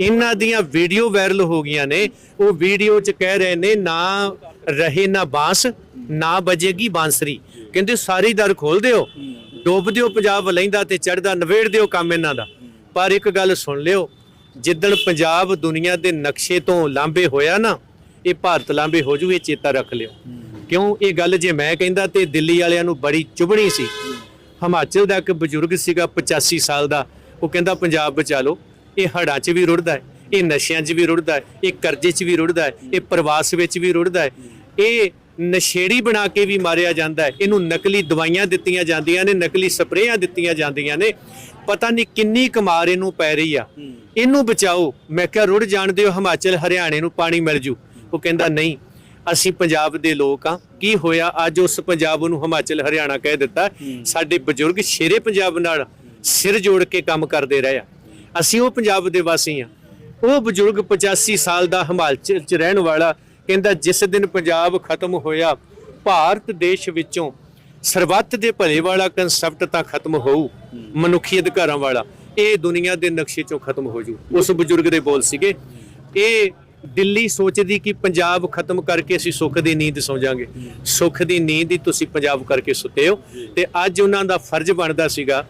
ਇਹਨਾਂ ਦੀਆਂ video viral ਹੋ ਗਈਆਂ ਨੇ। ਉਹ ਵੀਡੀਓ 'ਚ ਕਹਿ ਰਹੇ ਨੇ, ਨਾ ਰਹੇ ਨਾ ਬਾਂਸ, ਨਾ ਬਜੇਗੀ ਬਾਂਸਰੀ। ਕਹਿੰਦੇ ਸਾਰੀ ਦਰ ਖੋਲ ਦਿਓ, ਡੋਬ ਦਿਓ ਪੰਜਾਬ ਲੈਂਦਾ ਤੇ ਚੜਦਾ ਨਵੇੜ ਦਿਓ ਕੰਮ ਇਹਨਾਂ ਦਾ। ਪਰ ਇੱਕ ਗੱਲ ਸੁਣ ਲਿਓ, ਜਿੱਦਣ ਪੰਜਾਬ ਦੁਨੀਆ ਦੇ ਨਕਸ਼ੇ ਤੋਂ ਲਾਂਬੇ ਹੋਇਆ ਨਾ, ਇਹ ਭਾਰਤ ਲਾਂਬੇ ਹੋ ਜੂ, ਇਹ ਚੇਤਾ ਰੱਖ ਲਿਓ। ਕਿਉਂ? ਇਹ ਗੱਲ ਜੇ ਮੈਂ ਕਹਿੰਦਾ ਤੇ ਦਿੱਲੀ ਵਾਲਿਆਂ ਨੂੰ ਬੜੀ ਚੁਭਣੀ ਸੀ। ਹਿਮਾਚਲ ਦਾ ਇੱਕ ਬਜ਼ੁਰਗ ਸੀਗਾ 85 ਸਾਲ ਦਾ। ਉਹ ਕਹਿੰਦਾ, ਪੰਜਾਬ ਬਚਾ ਲਓ। ਇਹ ਹੜਾਂ 'ਚ ਵੀ ਰੁੜਦਾ ਹੈ ਇਹ ਨਸ਼ਿਆਂ 'ਚ ਵੀ ਰੁੜਦਾ ਹੈ ਇਹ ਕਰਜ਼ੇ 'ਚ ਵੀ ਰੁੜਦਾ ਹੈ ਇਹ ਪ੍ਰਵਾਸ ਵਿੱਚ ਵੀ ਰੁੜਦਾ ਹੈ। ਇਹ ਨਸ਼ੇੜੀ ਬਣਾ ਕੇ ਵੀ ਮਾਰਿਆ ਜਾਂਦਾ ਹੈ ਇਹਨੂੰ ਨਕਲੀ ਦਵਾਈਆਂ ਦਿੱਤੀਆਂ ਜਾਂਦੀਆਂ ਨੇ ਨਕਲੀ ਸਪਰੇਆਂ ਦਿੱਤੀਆਂ ਜਾਂਦੀਆਂ ਨੇ। ਪਤਾ ਨਹੀਂ ਕਿੰਨੀ ਕਮਾਰ ਇਹਨੂੰ ਪੈ ਰਹੀ ਆ। ਇਹਨੂੰ ਬਚਾਓ। ਮੈਂ ਕਿਹਾ ਰੁੜ ਜਾਣ ਦਿਓ ਹਿਮਾਚਲ ਹਰਿਆਣੇ ਨੂੰ ਪਾਣੀ ਮਿਲ ਜੂ। ਉਹ ਕਹਿੰਦਾ ਨਹੀਂ ਅਸੀਂ ਪੰਜਾਬ ਦੇ ਲੋਕ ਆ। ਕੀ ਹੋਇਆ? ਅੱਜ ਉਸ ਪੰਜਾਬ ਨੂੰ ਹਿਮਾਚਲ ਹਰਿਆਣਾ ਕਹਿ ਦਿੱਤਾ। ਸਾਡੇ ਬਜ਼ੁਰਗ ਸ਼ੇਰੇ ਪੰਜਾਬ ਨਾਲ ਸਿਰ ਜੋੜ ਕੇ ਕੰਮ ਕਰਦੇ ਰਹੇ ਆ। ਅਸੀਂ ਉਹ ਪੰਜਾਬ ਦੇ ਵਾਸੀ ਆ ਉਹ ਬਜ਼ੁਰਗ 85 ਸਾਲ ਦਾ ਹਿਮਾਚਲ ਚ ਰਹਿਣ ਵਾਲਾ ਕਹਿੰਦਾ ਜਿਸ ਦਿਨ ਪੰਜਾਬ ਖਤਮ ਹੋਇਆ, ਭਾਰਤ ਦੇਸ਼ ਵਿੱਚੋਂ ਸਰਬੱਤ ਦੇ ਭਲੇ ਵਾਲਾ ਕਨਸੈਪਟ ਤਾਂ ਖਤਮ ਹੋਊ, ਮਨੁੱਖੀ ਅਧਿਕਾਰਾਂ ਵਾਲਾ। ਇਹ ਦੁਨੀਆ ਦੇ ਨਕਸ਼ੇ ਚੋਂ ਖਤਮ ਹੋ ਜੂ। ਉਸ ਬਜ਼ੁਰਗ ਦੇ ਬੋਲ ਸੀਗੇ, ਇਹ ਦਿੱਲੀ ਸੋਚਦੀ ਕਿ ਪੰਜਾਬ ਖਤਮ ਕਰਕੇ ਅਸੀਂ ਸੁੱਖ ਦੀ ਨੀਂਦ ਸੌ ਜਾਾਂਗੇ ਸੁੱਖ ਦੀ ਨੀਂਦ ਹੀ ਤੁਸੀਂ ਪੰਜਾਬ ਕਰਕੇ ਸੁੱਤੇ ਹੋ। ਤੇ ਅੱਜ ਉਹਨਾਂ ਦਾ ਫਰਜ਼ ਬਣਦਾ ਸੀਗਾ,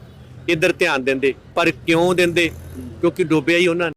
ਇੱਧਰ ਧਿਆਨ ਦਿੰਦੇ, ਪਰ ਕਿਉਂ ਦਿੰਦੇ? ਕਿਉਂਕਿ ਡੋਬਿਆ ਹੀ ਉਹਨਾਂ ਨੇ